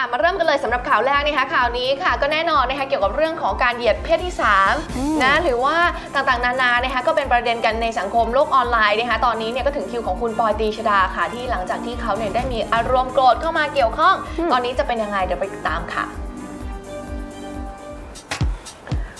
อะมาเริ่มกันเลยสำหรับข่าวแรกนะคะข่าวนี้ค่ะก็แน่นอนนะคะเกี่ยวกับเรื่องของการเหยียดเพศที่อืม3นะถือว่าต่างๆนานานะคะก็เป็นประเด็นกันในสังคมโลกออนไลน์นะคะตอนนี้เนี่ยก็ถึงคิวของคุณปอยตรีชดาค่ะที่หลังจากที่เขาเนี่ยได้มีอารมณ์โกรธเข้ามาเกี่ยวข้อง ตอนนี้จะเป็นยังไงเดี๋ยวไปติดตามค่ะ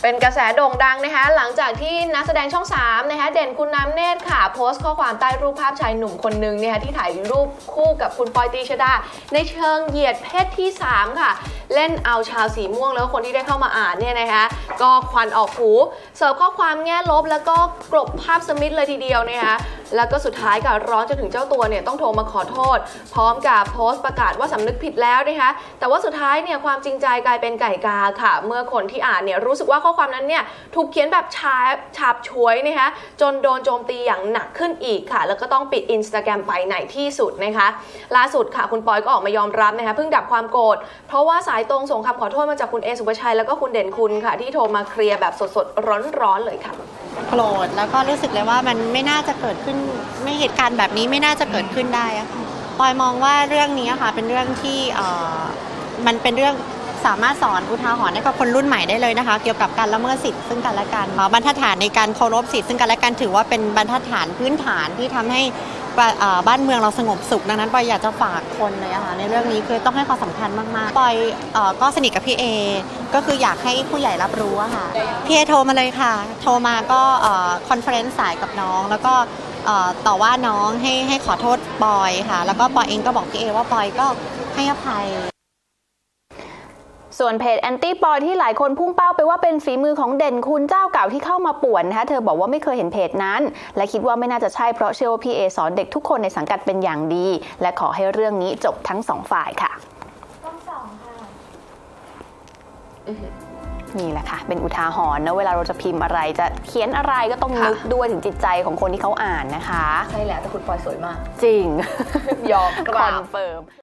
เป็นกระแสโด่งดังนะคะหลังจากที่นักแสดงช่อง3นะคะเด่นคุณน้ำเนตรค่ะ โพสต์ข้อความใต้รูปภาพชายหนุ่มคนหนึ่งนะคะที่ถ่ายรูปคู่กับคุณปอยตีชดา ในเชิงเหยียดเพศที่ 3 ค่ะ เล่นเอาชาวสีม่วงแล้วคนที่ได้เข้ามาอ่านเนี่ยนะคะก็ควันออกหู เสิร์ฟข้อความแง่ลบแล้วก็กลบภาพสมิธเลยทีเดียวนะคะ แล้วก็สุดท้ายก็ร้อนจนถึงเจ้าตัวเนี่ยต้องโทรมาขอโทษ พร้อมกับโพสต์ประกาศว่าสำนึกผิดแล้วนะคะแต่ว่าสุดท้ายเนี่ยความจริงใจกลายเป็นไก่กาค่ะ เมื่อคนที่อ่านเนี่ยรู้สึกว่าข้อความนั้นเนี่ยถูกเขียนแบบฉาบฉาบฉวยนะคะจนโดนโจมตีอย่างหนักขึ้นอีกค่ะ แล้วก็ต้องปิดอินสตาแกรมไปในที่สุดนะคะล่าสุดค่ะคุณปอยก็ออกมายอมรับนะคะเพิ่งดับความโกรธเพราะว่าสายตรงส่งคำขอโทษมาจากคุณเอสุภชัยแล้วก็คุณเด่นคุณค่ะ ที่โทรมาเคลียร์แบบสดๆร้อนๆเลยค่ะโกรธแล้วก็รู้สึกเลยว่ามันไม่น่าจะเกิดขึ้นไม่เหตุการณ์แบบนี้ไม่น่าจะเกิดขึ้นได้อะค่ะปอยมองว่าเรื่องนี้ค่ะเป็นเรื่องที่เออมันเป็นเรื่องสามารถสอนอุทาหรณ์ให้กับคนรุ่นใหม่ได้เลยนะคะ เกี่ยวกับการละเมิดสิทธิ์ซึ่งกันและกันบรรทัดฐานในการเคารพสิทธิ์ซึ่งกันและกันถือว่าเป็นบรรทัดฐานพื้นฐานที่ทำให้บ้านเมืองเราสงบสุข ดังนั้นปอยอยากจะฝากคนเลยอะค่ะในเรื่องนี้คือต้องให้ความสำคัญมากๆปอยก็สนิทกับพี่เอก็คืออยากให้ผู้ใหญ่รับรู้ค่ะพี่เอโทรมาเลยค่ะ โทรมาก็คอนเฟอเรนซ์สายกับน้อง แล้วก็ ต่อว่าน้องให้ให้ขอโทษปอยค่ะ แล้วก็ปอยเองก็บอกพี่เอว่าปอยก็ให้อภัย ส่วนเพจแอนตี้ปอยที่หลายคนพุ่งเป้าไปว่าเป็นฝีมือของเด่นคุณเจ้าเก่าที่เข้ามาป่วนนะคะเธอบอกว่าไม่เคยเห็นเพจนั้น และคิดว่าไม่น่าจะใช่เพราะเชื่อว่าพี่เอสอนเด็กทุกคนในสังกัดเป็นอย่างดี และขอให้เรื่องนี้จบทั้งสองฝ่ายค่ะ นี่แหละค่ะ เป็นอุทาหรณ์นะเวลาเราจะพิมพ์อะไรจะเขียนอะไรก็ต้องค่ะนึกด้วยถึงจิตใจของคนที่เขาอ่านนะคะ ใช่แหละแต่คุณปอยสวยมาก จริงยอมกคราอบนเฟิร์ม